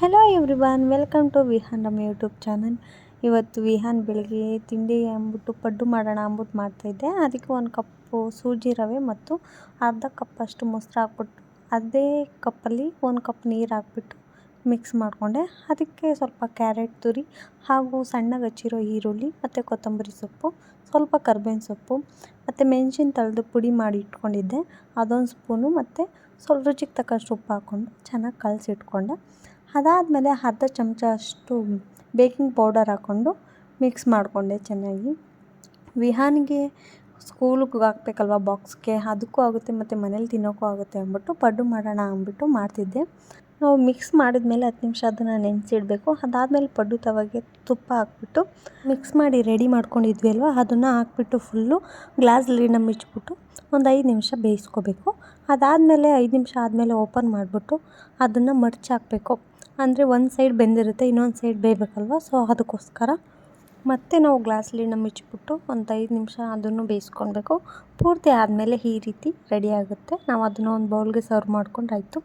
Hello everyone welcome to Vihan ನಮ್ಮ YouTube channel ಇವತ್ತು ವಿಹಾನ್ ಬೆಳಗ್ಗೆ ತಿಂಡಿ ಅಂದ್ಬಿಟ್ಟು ಪಡ್ಡು ಮಾಡೋಣ ಅಂದ್ಬಿಟ್ಟು ಮಾಡ್ತಾಯಿದ್ದೆ ಅದಕ್ಕೆ ಒಂದು ಕಪ್ಪು ಸೂಜಿ ರವೆ ಮತ್ತು ಅರ್ಧ ಕಪ್ಪಷ್ಟು ಮೊಸರು ಹಾಕ್ಬಿಟ್ಟು, ಅದೇ ಕಪ್ಪಲ್ಲಿ ಒಂದು ಕಪ್ ನೀರು ಹಾಕ್ಬಿಟ್ಟು ಮಿಕ್ಸ್ ಮಾಡಿಕೊಂಡೆ. ಅದಕ್ಕೆ ಸ್ವಲ್ಪ ಕ್ಯಾರೆಟ್ ತುರಿ ಹಾಗೂ ಸಣ್ಣಗೆ ಹಚ್ಚಿರೋ ಈರುಳ್ಳಿ ಮತ್ತು ಕೊತ್ತಂಬರಿ ಸೊಪ್ಪು, ಸ್ವಲ್ಪ ಕರ್ಬೇವಿನ ಸೊಪ್ಪು ಮತ್ತು ಮೆಣಸಿನ ತಳೆದು ಪುಡಿ ಮಾಡಿ ಇಟ್ಕೊಂಡಿದ್ದೆ. ಅದೊಂದು ಸ್ಪೂನು ಮತ್ತು ಸ್ವಲ್ಪ ರುಚಿಗೆ ತಕ್ಕಷ್ಟು ಉಪ್ಪು ಹಾಕ್ಕೊಂಡು ಚೆನ್ನಾಗಿ ಕಲಸಿಟ್ಕೊಂಡೆ. ಅದಾದಮೇಲೆ ಅರ್ಧ ಚಮಚ ಅಷ್ಟು ಬೇಕಿಂಗ್ ಪೌಡರ್ ಹಾಕ್ಕೊಂಡು ಮಿಕ್ಸ್ ಮಾಡಿಕೊಂಡೆ ಚೆನ್ನಾಗಿ. ವಿಹಾನಿಗೆ ಸ್ಕೂಲಿಗೆ ಹಾಕ್ಬೇಕಲ್ವ, ಬಾಕ್ಸ್ಗೆ? ಅದಕ್ಕೂ ಆಗುತ್ತೆ, ಮತ್ತು ಮನೇಲಿ ತಿನ್ನೋಕ್ಕೂ ಆಗುತ್ತೆ ಅಂದ್ಬಿಟ್ಟು ಪಡ್ಡು ಮಾಡೋಣ ಅಂದ್ಬಿಟ್ಟು ಮಾಡ್ತಿದ್ದೆ. ನಾವು ಮಿಕ್ಸ್ ಮಾಡಿದ್ಮೇಲೆ ಹತ್ತು ನಿಮಿಷ ಅದನ್ನು ನೆನೆಸಿಡಬೇಕು. ಅದಾದಮೇಲೆ ಪಡ್ಡು ತವಾಗೆ ತುಪ್ಪ ಹಾಕ್ಬಿಟ್ಟು ಮಿಕ್ಸ್ ಮಾಡಿ ರೆಡಿ ಮಾಡ್ಕೊಂಡಿದ್ವಿ ಅಲ್ವ ಅದನ್ನು ಹಾಕ್ಬಿಟ್ಟು ಫುಲ್ಲು ಗ್ಲಾಸ್ ಲೀಡನ್ನ ಮುಚ್ಚಿಬಿಟ್ಟು ಒಂದು ಐದು ನಿಮಿಷ ಬೇಯಿಸ್ಕೋಬೇಕು. ಅದಾದಮೇಲೆ ಐದು ನಿಮಿಷ ಆದಮೇಲೆ ಓಪನ್ ಮಾಡಿಬಿಟ್ಟು ಅದನ್ನು ಹಾಕಬೇಕು ಅಂದರೆ ಒಂದು ಸೈಡ್ ಬೆಂದಿರುತ್ತೆ, ಇನ್ನೊಂದು ಸೈಡ್ ಬೇಯಬೇಕಲ್ವ? ಸೊ ಅದಕ್ಕೋಸ್ಕರ ಮತ್ತೆ ನಾವು ಗ್ಲಾಸ್ ಲೀಡನ್ನ ಮುಚ್ಚಿಬಿಟ್ಟು ಒಂದು ಐದು ನಿಮಿಷ ಅದನ್ನು ಬೇಯಿಸ್ಕೊಳ್ಬೇಕು. ಪೂರ್ತಿ ಆದಮೇಲೆ ಈ ರೀತಿ ರೆಡಿ ಆಗುತ್ತೆ. ನಾವು ಅದನ್ನು ಒಂದು ಬೌಲ್ಗೆ ಸರ್ವ್ ಮಾಡ್ಕೊಂಡ್ರಾಯ್ತು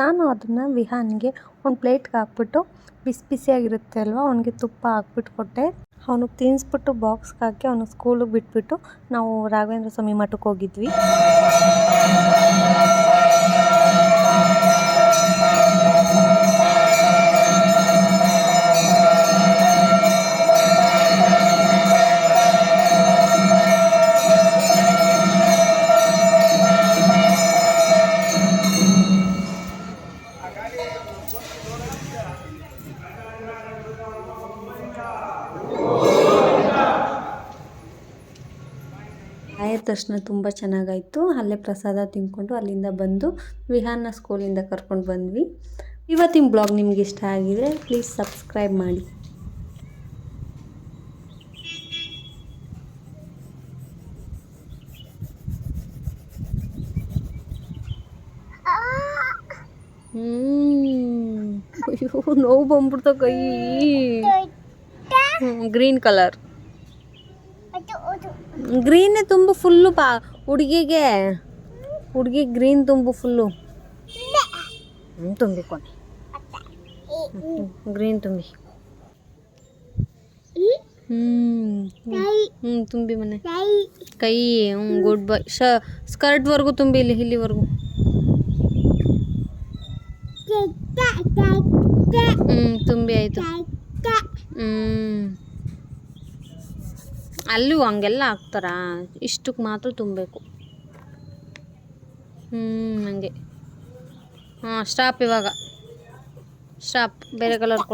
ನಾನು ಅದನ್ನು ವಿಹಾನ್ಗೆ ಒಂದು ಪ್ಲೇಟ್ಗೆ ಹಾಕ್ಬಿಟ್ಟು ಬಿಸಿ ಬಿಸಿಯಾಗಿರುತ್ತೆ ಅಲ್ವ, ಅವನಿಗೆ ತುಪ್ಪ ಹಾಕ್ಬಿಟ್ಟು ಕೊಟ್ಟೆ. ಅವನಿಗೆ ತಿನ್ನಿಸ್ಬಿಟ್ಟು ಬಾಕ್ಸ್ಗೆ ಹಾಕಿ ಅವನು ಸ್ಕೂಲಿಗೆ ಬಿಟ್ಬಿಟ್ಟು ನಾವು ರಾಘವೇಂದ್ರ ಸ್ವಾಮಿ ಮಠಕ್ಕೆ ಹೋಗಿದ್ವಿ. ಆದ ತಕ್ಷಣ ತುಂಬ ಚೆನ್ನಾಗಾಯಿತು. ಅಲ್ಲೇ ಪ್ರಸಾದ ತಿಂದ್ಕೊಂಡು ಅಲ್ಲಿಂದ ಬಂದು ವಿಹಾನ ಸ್ಕೂಲಿಂದ ಕರ್ಕೊಂಡು ಬಂದ್ವಿ. ಇವತ್ತಿನ ಬ್ಲಾಗ್ ನಿಮ್ಗೆ ಇಷ್ಟ ಆಗಿದ್ರೆ ಪ್ಲೀಸ್ ಸಬ್ಸ್ಕ್ರೈಬ್ ಮಾಡಿ. ಹ್ಮ್. ಅಯ್ಯೋ, ನೋವು ಬಂದ್ಬಿಡ್ತ ಕೈ. ಗ್ರೀನ್ ಕಲರ್ ಗ್ರೀನೇ ತುಂಬು ಫುಲ್ಲು ಪಾ. ಹುಡುಗಿಗೆ, ಹುಡುಗಿ ಗ್ರೀನ್ ತುಂಬು ಫುಲ್ಲು ಹ್ಞೂ ತುಂಬಿ ಕೊನೆ ಗ್ರೀನ್ ತುಂಬಿ. ಹ್ಞೂ ತುಂಬಿ ಮನೆ. ಕೈ ಹ್ಞೂ ಗುಡ್ ಬೈ ಶ ಸ್ಕರ್ಟ್ವರೆಗೂ ತುಂಬಿ ಇಲ್ಲಿ, ಇಲ್ಲಿವರೆಗೂ. ಹ್ಞೂ ತುಂಬಿ ಆಯಿತು. ಹ್ಞೂ ಅಲ್ಲೂ ಹಂಗೆಲ್ಲ ಹಾಕ್ತಾರಾ ಇಷ್ಟಕ್ಕೆ ಮಾತ್ರ ತುಂಬಬೇಕು ಹ್ಞೂ ಹಂಗೆ ಹಾಂ ಸ್ಟಾಪ್ ಇವಾಗ ಸ್ಟಾಪ್ ಬೇರೆ ಕಲರ್ ಕೊಟ್ಟು